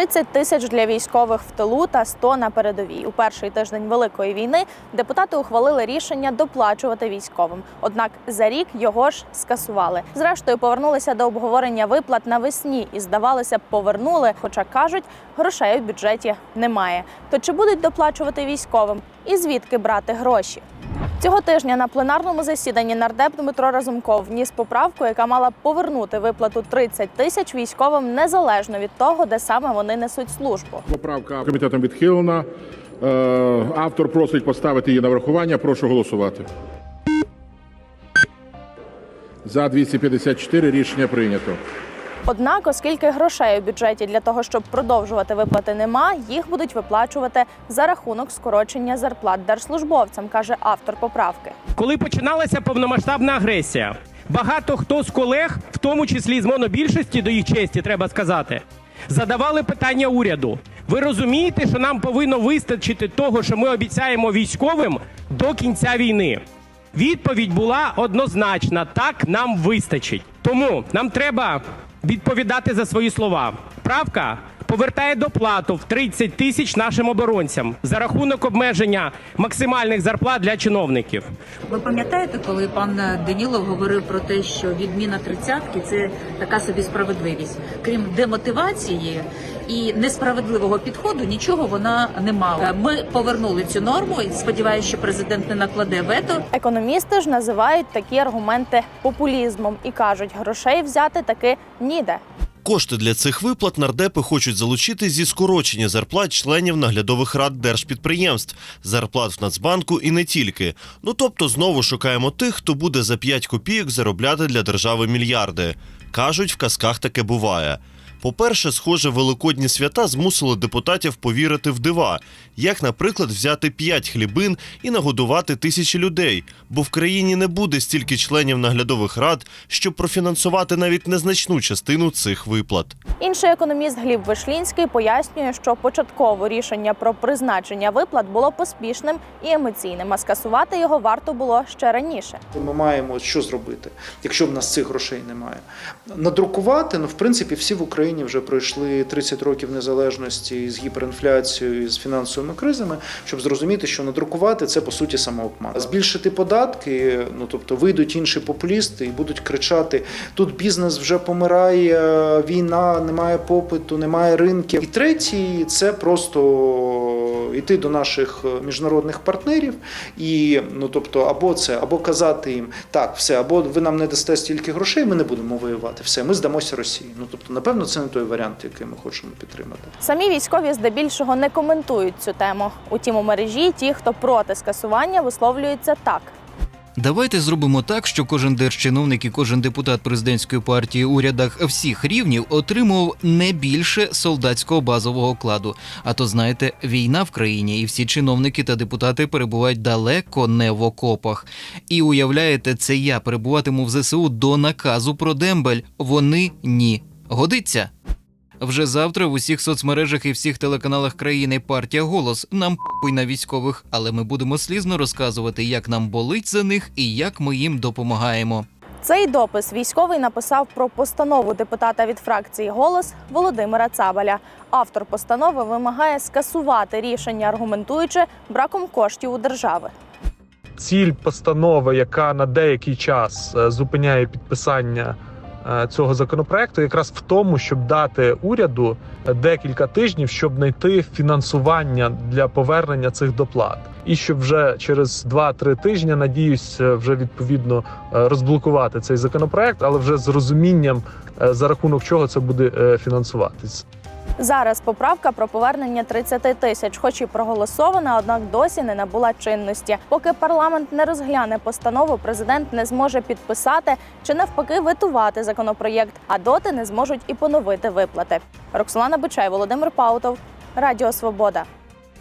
30 тисяч для військових в тилу та 100 на передовій. У перший тиждень великої війни депутати ухвалили рішення доплачувати військовим. Однак за рік його ж скасували. Зрештою повернулися до обговорення виплат навесні і здавалося б, повернули. Хоча кажуть, грошей у бюджеті немає. То чи будуть доплачувати військовим? І звідки брати гроші? Цього тижня на пленарному засіданні нардеп Дмитро Разумков вніс поправку, яка мала повернути виплату 30 тисяч військовим незалежно від того, де саме вони несуть службу. Поправка комітетом відхилена. Е, Автор просить поставити її на врахування. Прошу голосувати. За 254 рішення прийнято. Однак, оскільки грошей у бюджеті для того, щоб продовжувати виплати, нема, їх будуть виплачувати за рахунок скорочення зарплат держслужбовцям, каже автор поправки. Коли починалася повномасштабна агресія, багато хто з колег, в тому числі з монобільшості, до їх честі, треба сказати, задавали питання уряду. Ви розумієте, що нам повинно вистачити того, що ми обіцяємо військовим до кінця війни? Відповідь була однозначна: так нам вистачить. Тому нам треба відповідати за свої слова. Правка повертає доплату в 30 тисяч нашим оборонцям за рахунок обмеження максимальних зарплат для чиновників. Ви пам'ятаєте, коли пан Данілов говорив про те, що відміна тридцятки це така собі справедливість, крім демотивації і несправедливого підходу, нічого вона не мала. Ми повернули цю норму і сподіваюся, що президент не накладе вето. Економісти ж називають такі аргументи популізмом і кажуть, грошей взяти таки ніде. Кошти для цих виплат нардепи хочуть залучити зі скорочення зарплат членів наглядових рад держпідприємств, зарплат в Нацбанку і не тільки. Ну тобто знову шукаємо тих, хто буде за 5 копійок заробляти для держави мільярди. Кажуть, в казках таке буває. По-перше, схоже, великодні свята змусили депутатів повірити в дива, як, наприклад, взяти 5 хлібин і нагодувати тисячі людей, бо в країні не буде стільки членів наглядових рад, щоб профінансувати навіть незначну частину цих виплат. Інший економіст Гліб Вишлінський пояснює, що початково рішення про призначення виплат було поспішним і емоційним, а скасувати його варто було ще раніше. Ми маємо що зробити, якщо в нас цих грошей немає. Надрукувати, ну в принципі, всі в Україні вже пройшли 30 років незалежності з гіперінфляцією, з фінансовими кризами, щоб зрозуміти, що надрукувати це по суті самообман. Збільшити податки, ну тобто вийдуть інші популісти і будуть кричати: тут бізнес вже помирає, війна, немає попиту, немає ринків. І третій це просто йти до наших міжнародних партнерів і ну тобто, або це, або казати їм так, все, або ви нам не дасте стільки грошей, ми не будемо воювати. Все, ми здамося Росії. Ну тобто, напевно, це не той варіант, який ми хочемо підтримати. Самі військові здебільшого не коментують цю тему. Утім, у мережі ті, хто проти скасування, висловлюються так. Давайте зробимо так, що кожен держчиновник і кожен депутат президентської партії у рядах всіх рівнів отримував не більше солдатського базового окладу. А то знаєте, війна в країні, і всі чиновники та депутати перебувають далеко не в окопах. І уявляєте, це я перебуватиму в ЗСУ до наказу про дембель. Вони ні. Годиться. Вже завтра в усіх соцмережах і всіх телеканалах країни партія голос. Нам похуй на військових, але ми будемо слізно розказувати, як нам болить за них і як ми їм допомагаємо. Цей допис військовий написав про постанову депутата від фракції Голос Володимира Цабаля. Автор постанови вимагає скасувати рішення, аргументуючи браком коштів у держави. ціль постанови, яка на деякий час е, зупиняє підписання цього законопроекту, якраз в тому, щоб дати уряду декілька тижнів, щоб знайти фінансування для повернення цих доплат, і щоб вже через 2-3 тижні, надіюсь, е, вже відповідно е, розблокувати цей законопроект, але вже з розумінням е, за рахунок чого це буде е, фінансуватись. Зараз поправка про повернення 30 тисяч, хоч і проголосована, однак досі не набула чинності. Поки парламент не розгляне постанову, президент не зможе підписати чи навпаки витувати законопроєкт, а доти не зможуть і поновити виплати. Роксолана Бичай, Володимир Паутов, Радіо Свобода.